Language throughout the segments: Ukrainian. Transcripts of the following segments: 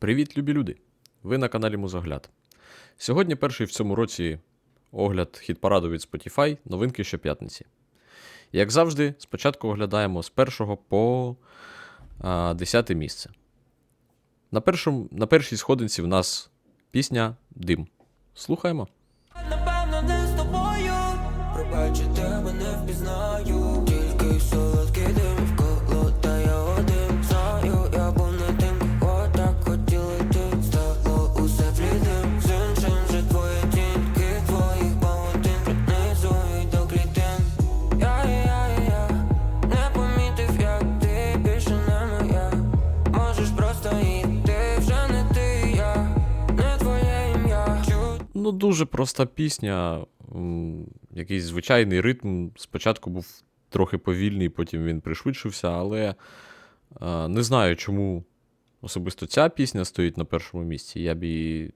Привіт, любі люди! Ви на каналі Музогляд. Сьогодні перший в цьому році огляд хіт-параду від Spotify, новинки щоп'ятниці. Як завжди, спочатку оглядаємо з першого по а, 10 місце. На, першому, на першій сходинці в нас пісня Дим. Слухаємо. Ну, дуже проста пісня. Якийсь звичайний ритм. Спочатку був трохи повільний, потім він пришвидшився, але е, не знаю, чому особисто ця пісня стоїть на першому місці. Я б їй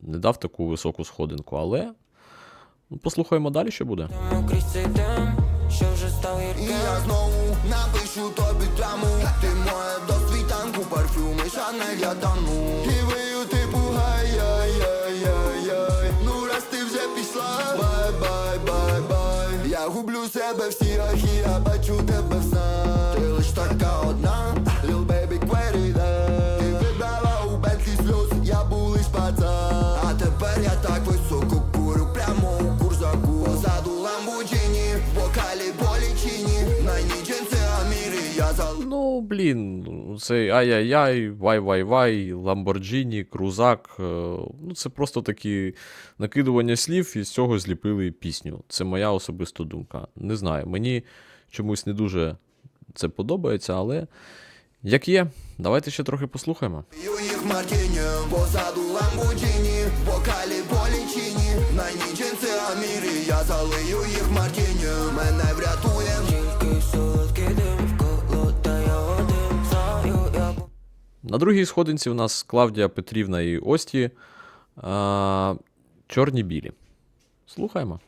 не дав таку високу сходинку, але ну, послухаємо далі, що буде. Що вже став І я знову напишу тобі тему Ти моя до світанку, парфюми, шанель, я тону себе всі ахі, я бачу тебе блін, цей ай-яй-яй, вай-вай-вай, Ламборджіні, Крузак. е, Ну, це просто такі накидування слів, і з цього зліпили пісню. Це моя особиста думка. Не знаю, мені чомусь не дуже це подобається, але як є, давайте ще трохи послухаємо. Позаду ламбуджині, бокалі болічині На джинси Аміри, я залию їх мартіні На другій сходинці у нас Клавдія Петрівна і Ості. А, чорні білі. Слухаємо.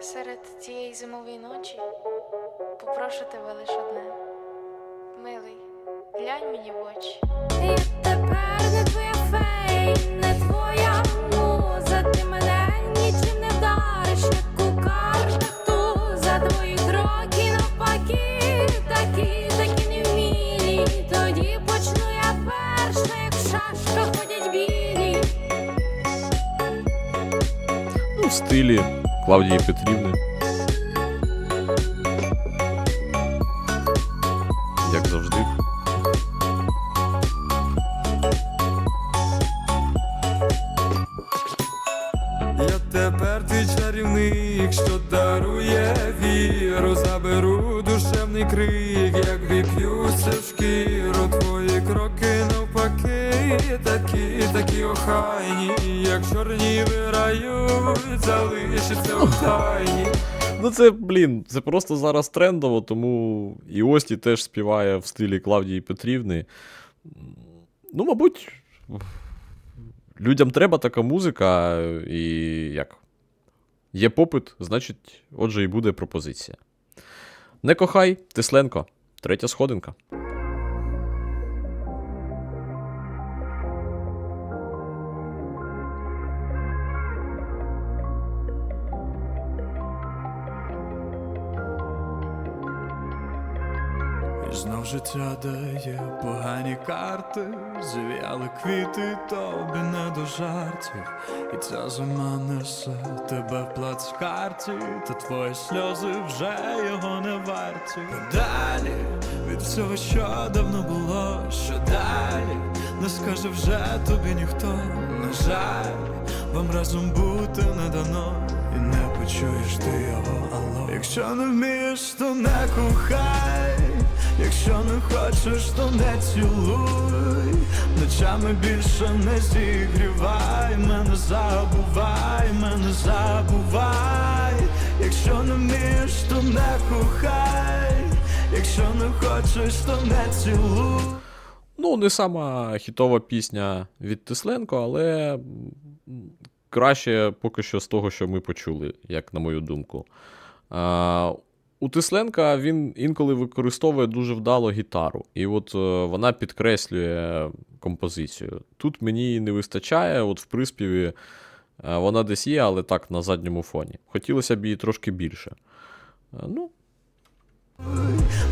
Серед цієї зимової ночі попрошу тебе лише одне. Милий, глянь мені в очі. В стилі Клавдії Петрівни. Це, блін, це просто зараз трендово, тому і Ості теж співає в стилі Клавдії Петрівни. Ну, мабуть, людям треба така музика, і як? Є попит, значить, отже, і буде пропозиція. Не кохай, Тисленко, третя сходинка. Життя дає погані карти, зів'яли квіти, тобі не до жартів. І ця зима несе тебе в плацкарті, та твої сльози вже його не варті. Далі від всього, що давно було, що далі, не скаже вже тобі ніхто, на жаль, вам разом бути не дано. І не почуєш ти його алло Якщо не вмієш, то не кохай Якщо не хочеш, то не цілуй. Ночами більше не зігрівай. Мене забувай, мене забувай. Якщо не вмієш, то не кохай. Якщо не хочеш, то не цілуй. Ну, не сама хітова пісня від Тисленко, але краще поки що з того, що ми почули, як на мою думку. У Тисленка він інколи використовує дуже вдало гітару, і от е, вона підкреслює композицію. Тут мені не вистачає, от в приспіві е, вона десь є, але так на задньому фоні. Хотілося б її трошки більше. Е, Ну,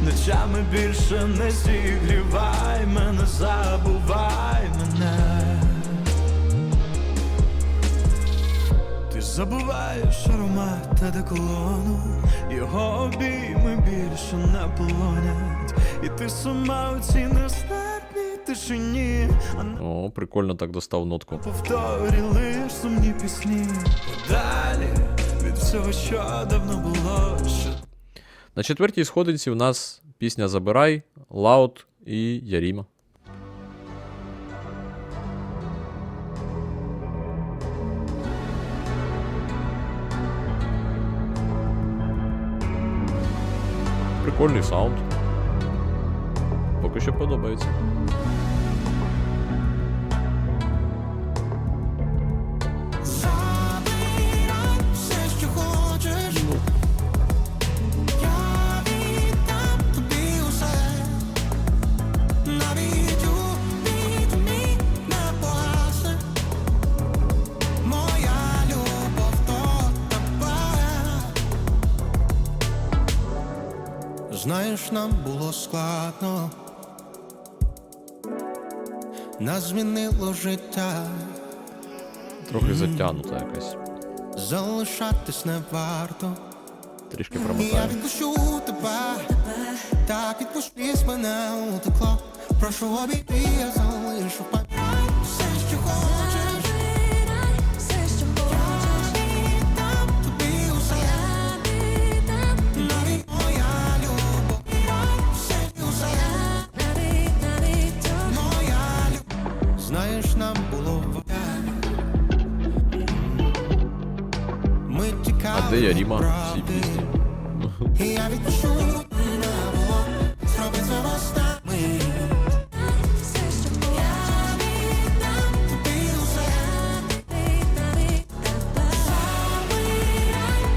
Ночами більше не зігрівай мене, забувай мене. Ти забуваєш аромат одеколону, його обійми більше не полонять. І ти сама у цій нестерпній тишині, а о, прикольно так достав нотку. повторі лиш сумні пісні. Подалі від всього, що давно було, що На четвертій сходинці в нас пісня Забирай, Лаут і Яріма. Прикольний саунд. Поки що подобається. Знаєш, нам було складно. Нас змінило життя. Трохи затягнуто якось. Залишатись не варто. Трішки промотаю. я відпущу тебе, так відпустись мене утекло. Прошу обійти, я залишу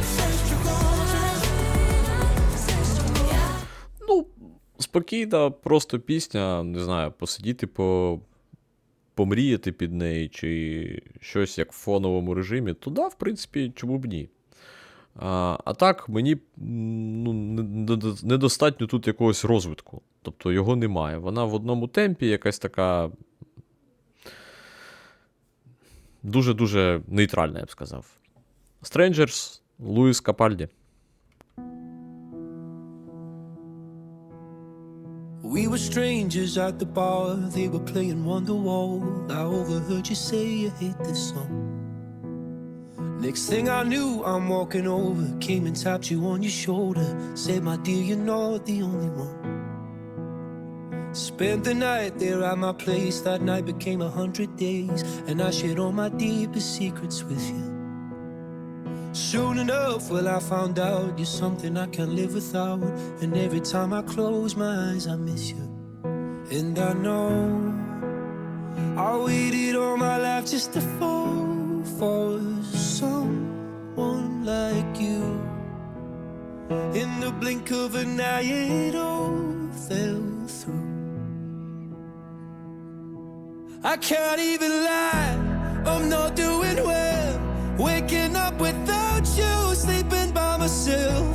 все, що хочеш. Все, що хочеш. Ну, спокійна, просто пісня, не знаю, посидіти по. Помріяти під неї, чи щось як в фоновому режимі, то да, в принципі, чому б ні. А, так, мені ну, не- не- недостатньо тут якогось розвитку. Тобто його немає. Вона в одному темпі якась така. Дуже-дуже нейтральна, я б сказав. Strangers, Луїс Капальді. We were strangers at the bar, they were playing Wonderwall. I overheard you say you hate this song. Next thing I knew, I'm walking over, came and tapped you on your shoulder. Said, My dear, you're not the only one. Spent the night there at my place, that night became a hundred days, and I shared all my deepest secrets with you. Soon enough, well, I found out you're something I can't live without. And every time I close my eyes, I miss you. And I know I waited all my life just to fall In the blink of an eye, it all fell through. I can't even lie, I'm not doing well. Waking up without you, sleeping by myself,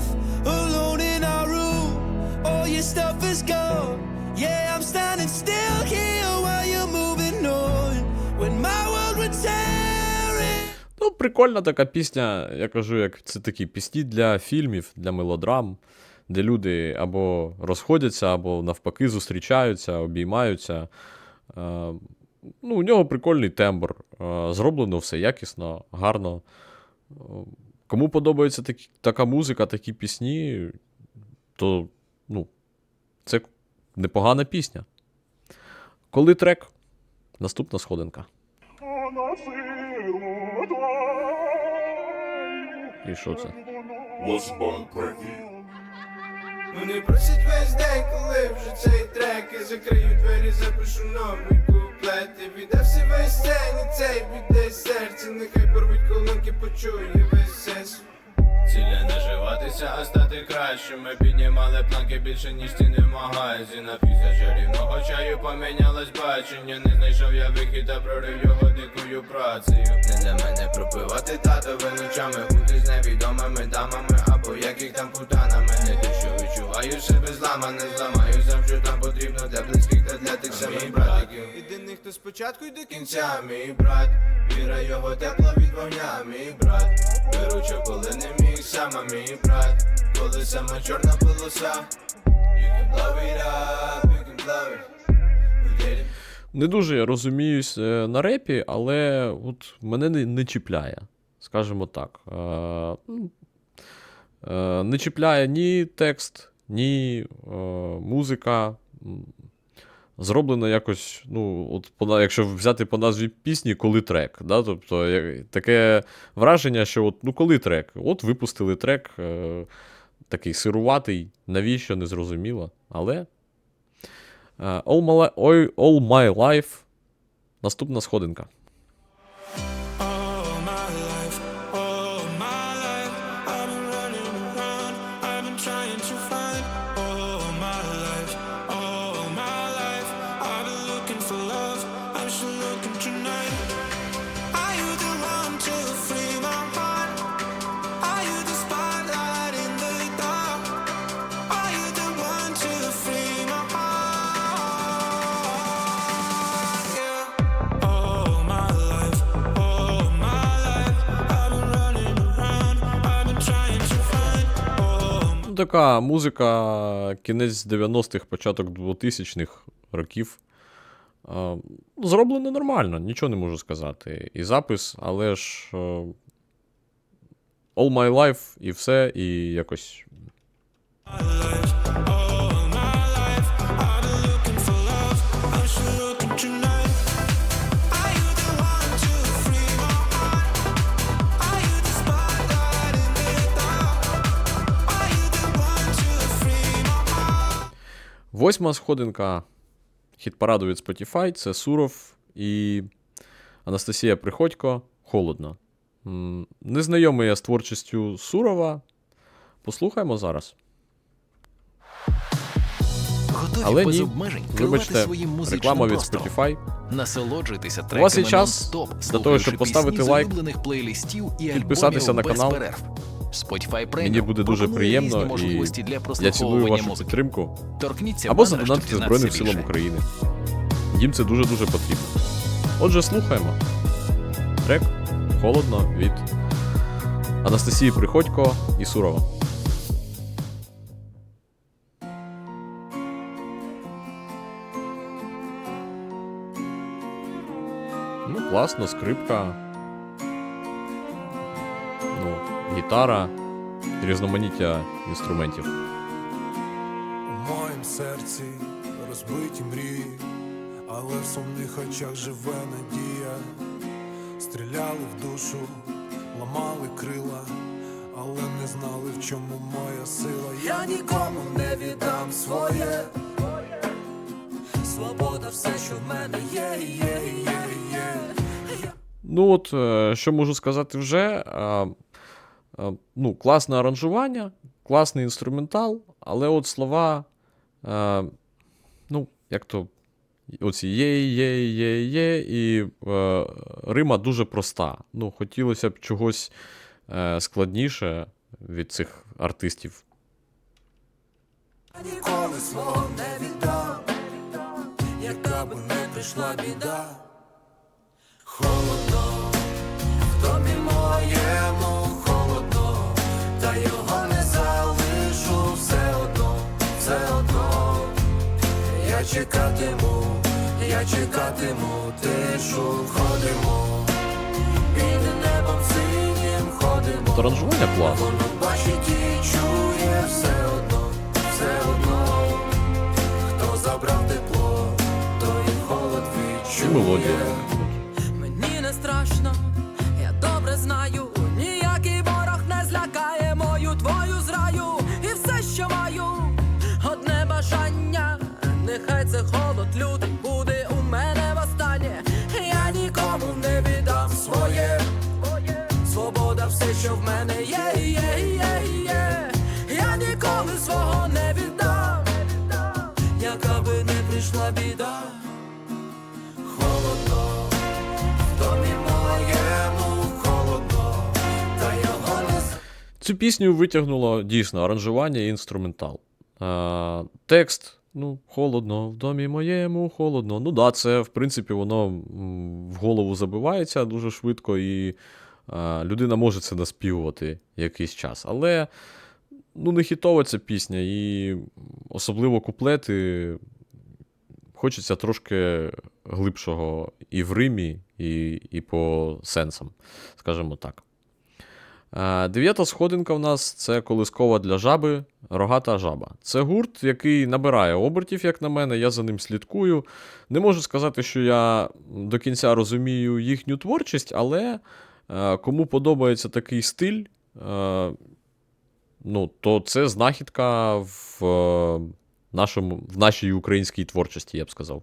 прикольна така пісня, я кажу, як це такі пісні для фільмів, для мелодрам, де люди або розходяться, або навпаки зустрічаються, обіймаються. Е, ну, у нього прикольний тембр. Е, зроблено все якісно, гарно. Е, Кому подобається такі, така музика, такі пісні, то ну, це непогана пісня. Коли трек, наступна сходинка. І що це? Вони просять весь день, коли вже цей трек. Я закрию двері, запишу новий куплет. І віддав всі весь і цей біде серце. Нехай порвуть колонки, почує весь сенс Ціля наживати змінюватися, а стати кращими. Піднімали планки більше, ніж ціни в магазі. Напівся чарівного чаю помінялось бачення. Не знайшов я вихід, а прорив його дикою працею. Не для мене пропивати татове ночами, бути з невідомими дамами, або яких там путанами. Не те, що відчуваю себе злама, не зламаю сам, що там потрібно для близьких та для тих самих братиків. Єдиний, хто спочатку й до кінця, мій брат. Віра його тепла від вогня, мій брат. Беручи, коли не сама, мій брат. Коли сама чорна полоса. You can blow it up, you can blow it. Не дуже я розуміюсь е, на репі, але от мене не, не чіпляє, скажімо так. Е, ну, е, не чіпляє ні текст, ні е, музика. Зроблено якось, ну, от по, якщо взяти по назві пісні, коли трек. Да? Тобто таке враження, що от, ну, коли трек? От випустили трек, е, такий сируватий, навіщо, не зрозуміло. Але е, All My, All My Life. Наступна сходинка. Така музика кінець 90-х, початок 2000-х років. Е, ну, Зроблено нормально, нічого не можу сказати. І запис, але ж. е, All My Life і все, і якось. Восьма сходинка хіт-параду від Spotify це Суров і Анастасія Приходько Холодно. Незнайомий я з творчістю Сурова. Послухаємо зараз. Готові Але без ні, обмежень вибачте, своїм музичним реклама від простором. Spotify. Насолоджуйтеся треками У вас є час нон-стоп, для того, слухаючи щоб пісні поставити з лайк, улюблених плейлистів і підписатися на без канал. перерв. Spotify Premium Мені буде дуже приємно і Я ціную вашу музики. підтримку. Торкніться Або задонатити Збройним силам. України. Їм це дуже-дуже потрібно. Отже, слухаємо. Трек Холодно від Анастасії Приходько і Сурова. Ну, класно, скрипка. Гітара, різноманіття інструментів. У моїм серці розбиті мрії, але в сумних очах живе надія. Стріляли в душу, ламали крила, але не знали, в чому моя сила. Я нікому не віддам своє. Свобода все, що в мене є, є, є, є. Ну, от, е, що можу сказати вже. А, ну, класне аранжування, класний інструментал, але от слова. А, ну, як то. Оці є, є, є, є, і е, Рима дуже проста. Ну, хотілося б чогось е, складніше від цих артистів. Ніколи свого не віддам, яка би не прийшла біда. Холодно, в домі моєму все одно. Я чекатиму, я чекатиму, тишу ходимо, під небом синім ходимо. От аранжування класне. Воно бачить і чує все одно, все одно, хто забрав тепло, той і холод І відчує. мелодія. холод, лютий буде у мене востаннє. Я нікому не віддам своє. Свобода, все, що в мене є, є, є, є. Я ніколи свого не віддам, яка би не прийшла біда. Холодно, в домі моєму холодно, Цю пісню витягнуло дійсно аранжування і інструментал. Е, текст ну, холодно, в домі моєму холодно. Ну да, це, в принципі, воно в голову забивається дуже швидко, і а, людина може це наспівувати якийсь час. Але ну, не хітова ця пісня, і особливо куплети. Хочеться трошки глибшого і в римі, і, і по сенсам, скажімо так. Е, Дев'ята сходинка в нас це колискова для жаби, рогата жаба. Це гурт, який набирає обертів, як на мене, я за ним слідкую. Не можу сказати, що я до кінця розумію їхню творчість, але е, кому подобається такий стиль, е, ну, то це знахідка в, нашому, в нашій українській творчості, я б сказав.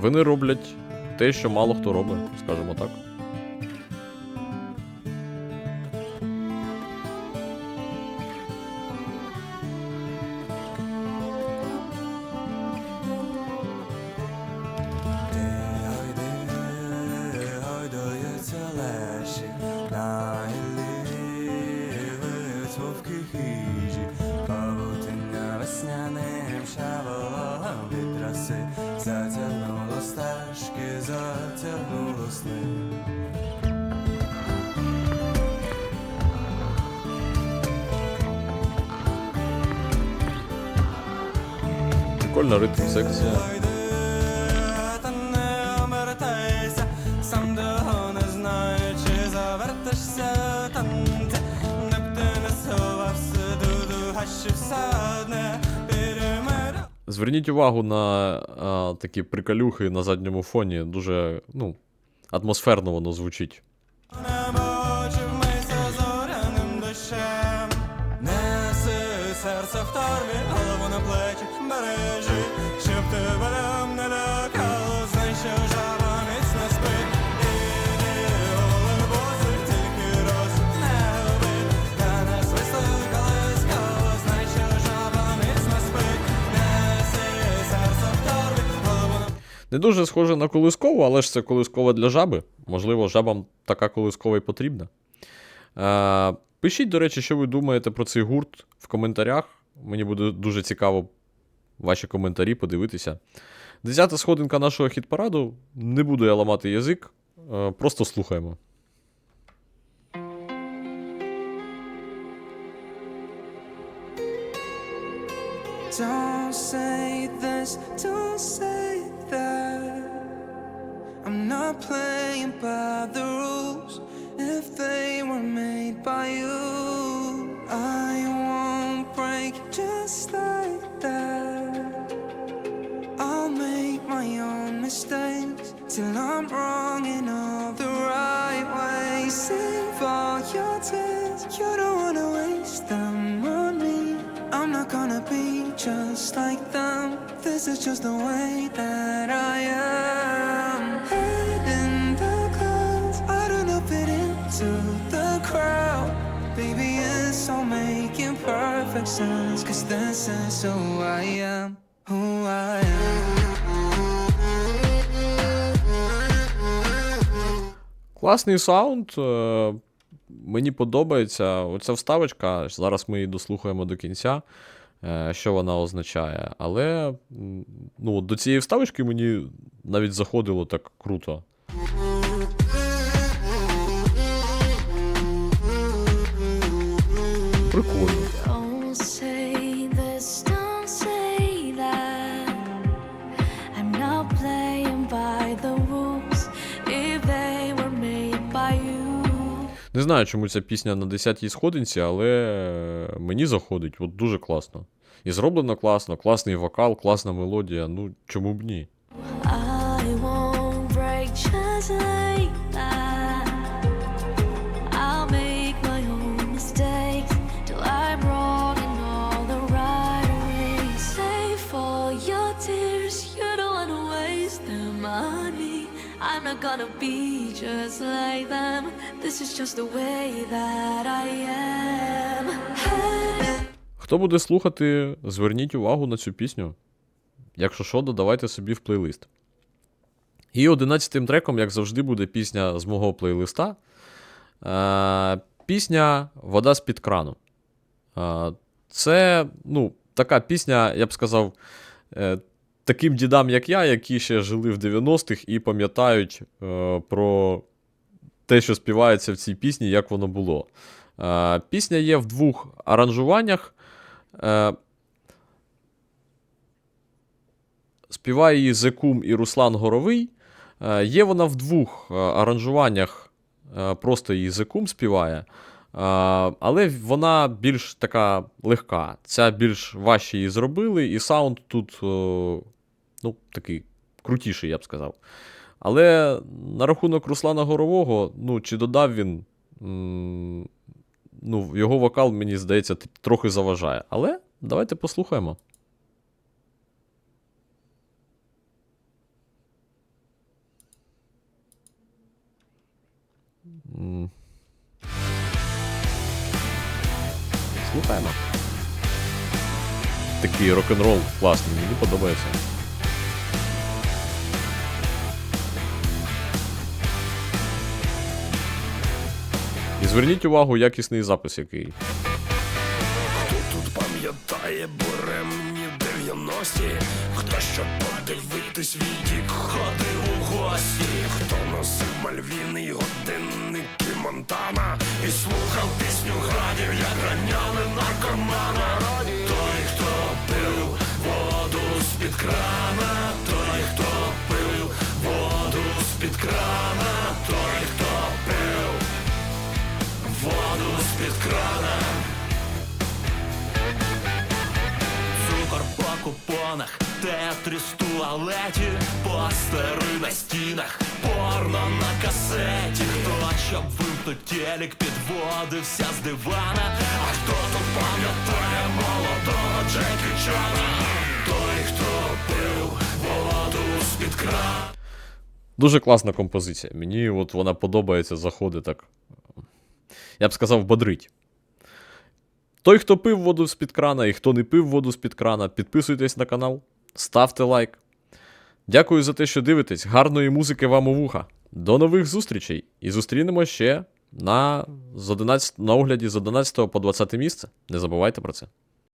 Вони роблять те, що мало хто робить, скажімо так. Гащився одне, перемира. Зверніть увагу на а, такі приколюхи на задньому фоні. Дуже ну, атмосферно воно звучить. Не дуже схоже на колискову, але ж це колискова для жаби. Можливо, жабам така колискова і потрібна. Е, пишіть, до речі, що ви думаєте про цей гурт в коментарях. Мені буде дуже цікаво ваші коментарі подивитися. Десята сходинка нашого хіт-параду. Не буду я ламати язик, е, просто слухаємо. Don't say this, don't say that. I'm not playing by the rules if they were made by you. I won't break just like that. I'll make my own mistakes till I'm wrong in all the right ways. Save all your tears, you don't wanna waste not gonna be just like them. This is just the way that I am. Head in the clouds, I don't know fit into the crowd. Baby, it's all making perfect sense. Cause this is who I am, who I am. Класний саунд. е, Мені подобається. Оця вставочка. Зараз ми її дослухаємо до кінця, е, що вона означає. Але ну, до цієї вставочки мені навіть заходило так круто. Прикольно. Знаю, чому ця пісня на 10-й сходинці, але е, мені заходить. От дуже класно. І зроблено класно, класний вокал, класна мелодія. Ну, чому б ні? I'm not gonna be just like them. Хто буде слухати, зверніть увагу на цю пісню. Якщо що, додавайте собі в плейлист. І одинадцятим треком, як завжди, буде пісня з мого плейлиста. Е, пісня Вода з-під крану. Е, це, ну, така пісня, я б сказав, е, таким дідам, як я, які ще жили в 90-х і пам'ятають про те, що співається в цій пісні, як воно було. Е, пісня є в двох аранжуваннях. Е, співає її Зекум і Руслан Горовий. Е, є вона в двох е, аранжуваннях, е, просто її Зекум співає. Е, але вона більш така легка. Ця більш важче її зробили, і саунд тут е, ну, такий крутіший, я б сказав. Але на рахунок Руслана Горового, ну, чи додав він. Ну, його вокал, мені здається, трохи заважає. Але давайте послухаємо. Слухаємо. Такий рок-н-рол класний, мені подобається. Зверніть увагу, якісний запис який. Хто тут пам'ятає буремні 90-ті? Хто щоб подивитись відік ходив у гості? Хто носив мальвіни годинники Монтана і слухав пісню градів, як ганяли наркомана? Той, хто пив воду з-під крана, той, хто пив воду з-під крана, той, воду з-під крана. Цукор по купонах, тетріс в туалеті, постери на стінах, порно на касеті. Хто щоб вимкнуть телек, підводився з дивана. А хто тут пам'ятає молодого Джекі Чана? Той, хто пив воду з-під крана. Дуже класна композиція. Мені от вона подобається, заходить так. Я б сказав, бодрить. Той, хто пив воду з-під крана і хто не пив воду з-під крана, підписуйтесь на канал, ставте лайк. Дякую за те, що дивитесь. Гарної музики вам у вуха. До нових зустрічей! І зустрінемо ще на, з 11, на огляді з 11 по 20 місце. Не забувайте про це.